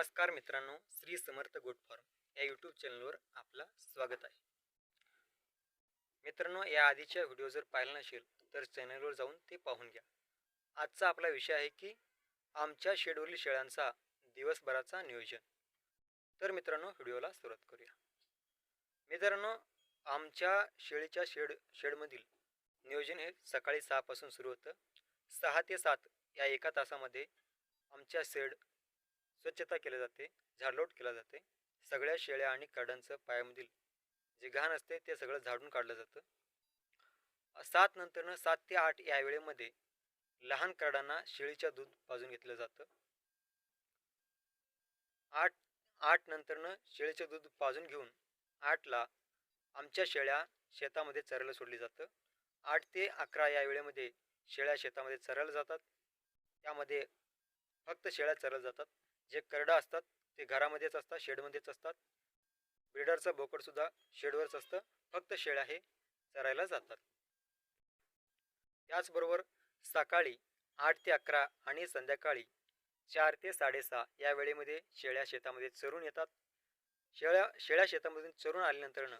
नमस्कार मित्रांनो Shri Samarth good form या यूट्यूब चॅनलवर आपलं स्वागत आहे. मित्रांनो या आधीच्या व्हिडिओ जर पाहिला नसेल तर चॅनलवर जाऊन ते पाहून घ्या. आजचा आपला विषय आहे की आमच्या शेडवरील शेळ्यांचा दिवसभराचा नियोजन. तर मित्रांनो व्हिडिओला सुरुवात करूया. मित्रांनो आमच्या शेळीच्या शेड शेडमधील नियोजन हे सकाळी सहापासून सुरू होतं. सहा ते सात या एका तासामध्ये आमच्या शेड स्वच्छता केली जाते झाडलोट केला जाते. सगळ्या शेळ्या आणि करडांचं पायामधील जे घाण असते ते सगळं झाडून काढलं जातं. सात नंतरनं सात ते आठ या वेळेमध्ये लहान करडांना शेळीच्या दूध पाजून घेतलं जातं. आठ आठ नंतरनं शेळीचं दूध पाजून घेऊन आठला आमच्या शेळ्या शेतामध्ये चरायला सोडली जातं. आठ ते अकरा या वेळेमध्ये शेळ्या शेतामध्ये चरायला जातात. त्यामध्ये फक्त शेळ्या चरायला जातात. जे करडं असतात ते घरामध्येच असतात शेडमध्येच असतात. ब्रिडरचं बोकडसुद्धा शेडवरच असतं. फक्त शेळ्या हे चरायला जातात. त्याचबरोबर सकाळी आठ ते अकरा आणि संध्याकाळी चार ते साडेसहा या वेळेमध्ये शेळ्या शेतामध्ये चरून येतात. शेळ्या शेळ्या शेतामधून चरून आल्यानंतरनं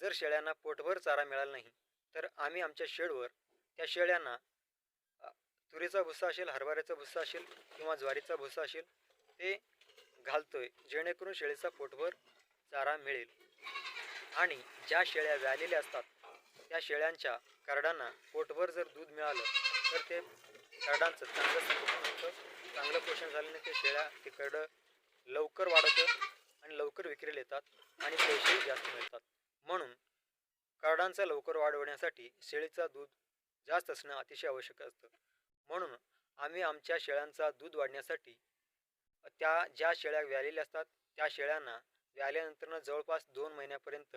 जर शेळ्यांना पोटभर चारा मिळाला नाही तर आम्ही आमच्या शेडवर त्या शेळ्यांना तुरीचा भुस्सा असेल हरभऱ्याचा भुसा असेल किंवा ज्वारीचा भुसा असेल ते घालतोय जेणेकरून शेळीचा पोटभर चारा मिळेल. आणि ज्या शेळ्या व्यालेल्या असतात त्या शेळ्यांच्या करडांना पोटभर जर दूध मिळालं तर ते करडांचं चांगलं संगोपन होतं चांगलं पोषण झाल्याने ते शेळ्या ते करडं लवकर वाढतं आणि लवकर विक्रीला येतात आणि पैसेही जास्त मिळतात. म्हणून करडांचा लवकर वाढवण्यासाठी शेळीचा दूध जास्त असणं अतिशय आवश्यक असतं. म्हणून आम्ही आमच्या शेळ्यांचा दूध वाढण्यासाठी त्या ज्या शेळ्या व्यालेल्या असतात त्या शेळ्यांना व्याल्यानंतरनं जवळपास दोन महिन्यापर्यंत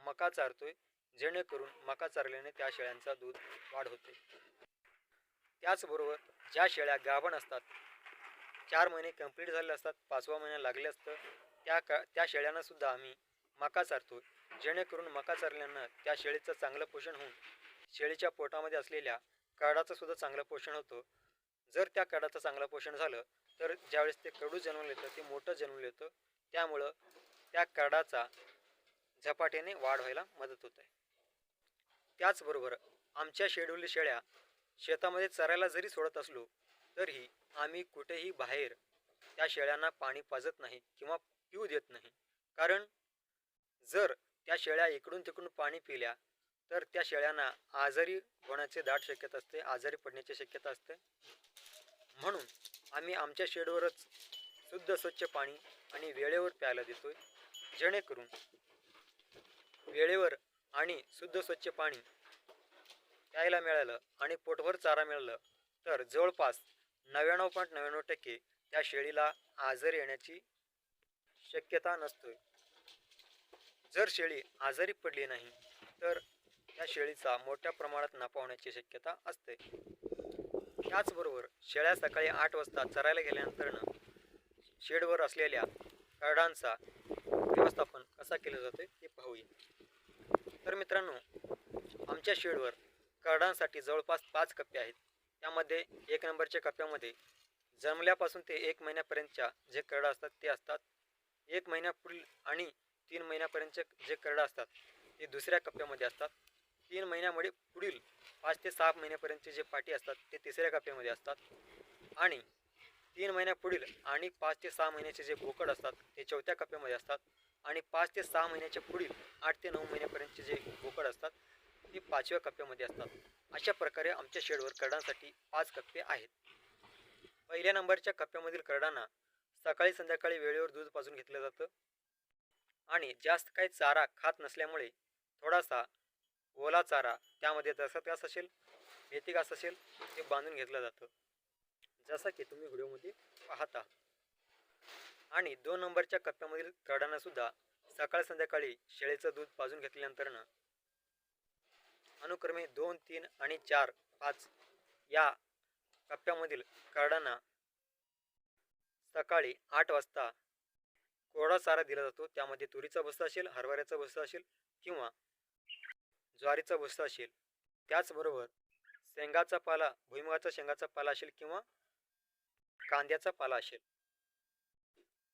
मका चारतोय. जेणेकरून मका चारल्याने त्या शेळ्यांचा दूध वाढ होते. त्याचबरोबर ज्या शेळ्या गाभण असतात चार महिने कंप्लीट झालेले असतात पाचवा महिना लागले असतं त्या का त्या शेळ्यांनासुद्धा आम्ही मका चारतो जेणेकरून मका चारल्यानं त्या शेळीचं चांगलं पोषण होऊन शेळीच्या पोटामध्ये असलेल्या काडाचं सुद्धा चांगलं पोषण होतं. जर त्या काडाचं चांगलं पोषण झालं तर ज्यावेळेस ते कडू जन्मलं येतं ते मोठं जन्मलं येतं त्यामुळं त्या कार्डाचा झपाट्याने वाढ व्हायला मदत होत. आहे त्याचबरोबर आमच्या शेड्यूल शेळ्या शेतामध्ये चरायला जरी सोडत असलो तरीही आम्ही कुठेही बाहेर त्या शेळ्यांना पाणी पाजत नाही किंवा पिऊ देत नाही. कारण जर त्या शेळ्या इकडून तिकडून पाणी पिल्या तर त्या शेळ्यांना आजारी होण्याचे दाट शक्यता असते आजारी पडण्याची शक्यता असते. म्हणून आम्ही आमच्या शेडवरच शुद्ध स्वच्छ पाणी आणि वेळेवर प्यायला देतोय. जेणेकरून वेळेवर आणि शुद्ध स्वच्छ पाणी प्यायला मिळालं आणि पोटभर चारा मिळालं तर जवळपास नव्याण्णव पॉईंट नव्याण्णव टक्के त्या शेळीला आजारी येण्याची शक्यता नसतोय. जर शेळी आजारी पडली नाही तर त्या शेळीचा मोठ्या प्रमाणात नफा होण्याची शक्यता असते. त्याचबरोबर शेळ्या सकाळी आठ वाजता चरायला गेल्यानंतरनं शेडवर असलेल्या करडांचा व्यवस्थापन कसा केलं जातं ते पाहूया. तर मित्रांनो आमच्या शेडवर करडांसाठी जवळपास पाच कप्पे आहेत. त्यामध्ये एक नंबरच्या कप्प्यामध्ये जन्मल्यापासून ते एक महिन्यापर्यंतच्या जे करडं असतात ते असतात. एक महिन्यापुढील आणि तीन महिन्यापर्यंतचे जे करडं असतात ते दुसऱ्या कप्प्यामध्ये असतात. तीन महिन्यामध्ये पुढील पाच ते सहा महिन्यापर्यंतचे जे पाठी असतात ते तिसऱ्या कप्प्यामध्ये असतात. आणि तीन महिन्यापुढील आणि पाच ते सहा महिन्याचे जे बोकड असतात ते चौथ्या कप्प्यामध्ये असतात. आणि पाच ते सहा महिन्याच्या पुढील आठ ते नऊ महिन्यापर्यंतचे जे बोकड असतात ती पाचव्या कप्प्यामध्ये असतात. अशा प्रकारे आमच्या शेडवर करडांसाठी पाच कप्पे आहेत. पहिल्या नंबरच्या कप्प्यामधील करडांना सकाळी संध्याकाळी वेळेवर दूध पाजून घेतलं जातं. आणि जास्त काही चारा खात नसल्यामुळे थोडासा ओला चारा त्यामध्ये जसा त्यास असेल मेथी घास असेल ते बांधून घेतलं जातं. जसं की तुम्ही व्हिडिओमध्ये पाहता. आणि दोन नंबरच्या कप्प्यामधील करडांना सुद्धा सकाळ संध्याकाळी शेळीचं दूध पाजून घेतल्यानंतरनं अनुक्रमे दोन तीन आणि चार पाच या कप्प्यामधील करडांना सकाळी आठ वाजता कोरडा चारा दिला जातो. त्यामध्ये तुरीचा भुस्सा असेल हरभऱ्याचा भुस्सा असेल किंवा ज्वारीचा भुसा असेल त्याचबरोबर शेंगाचा पाला भुईमुगाचा शेंगाचा पाला असेल किंवा कांद्याचा पाला असेल.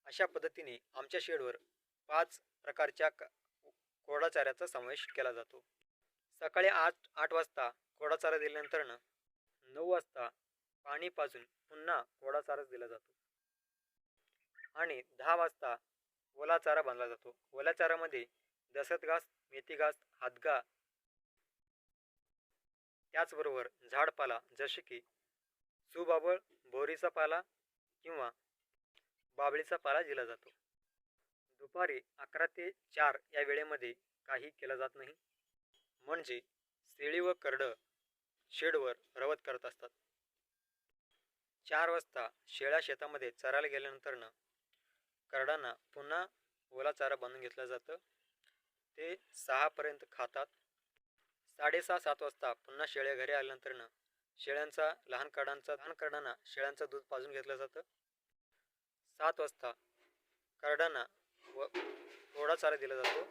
अशा पद्धतीने आमच्या शेडवर पाच प्रकारच्या कोरडाचाऱ्याचा कोरडा चाऱ्याचा समावेश केला जातो. सकाळी आठ आठ वाजता कोरडा चारा दिल्यानंतरनं नऊ वाजता पाणी पाजून पुन्हा कोरडा चाराच दिला जातो. आणि दहा वाजता ओला चारा बांधला जातो. ओल्या चारामध्ये दसत घास मेथी घास हातगा त्याचबरोबर झाडपाला जसे की सुबाबळ बोरीचा पाला किंवा बाबळीचा पाला दिला जातो. दुपारी अकरा ते चार या वेळेमध्ये काही केलं जात नाही. म्हणजे शेळी व करडं शेडवर रवत करत असतात. चार वाजता शेळ्या शेतामध्ये चरायला गेल्यानंतरनं करडांना पुन्हा ओला चारा बांधून घेतलं जातं. ते सहापर्यंत खातात. साडेसहा सात वाजता पुन्हा शेळ्या घरी आल्यानंतरनं शेळ्यांचा लहान करडांचा लहान करडांना शेळ्यांचं दूध पाजून घेतलं जातं. सात वाजता करडांना व थोडा चारा दिला जातो.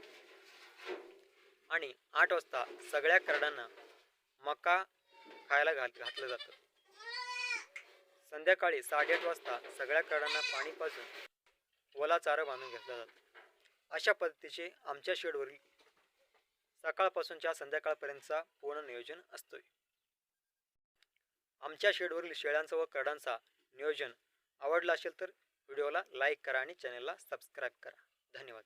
आणि आठ वाजता सगळ्या करडांना मका खायला घाल घातलं जातं. संध्याकाळी साडेआठ वाजता सगळ्या करडांना पाणी पाजून ओला चारा बांधून घेतला जातो. अशा पद्धतीचे आमच्या शेडवरील सकाळपासूनच्या संध्याकाळपर्यंतचा पूर्ण नियोजन असतोय. आमच्या शेडवरील शेळ्यांचा व करडांचा नियोजन आवडला असेल तर व्हिडिओला लाईक करा आणि चॅनलला सबस्क्राईब करा. धन्यवाद.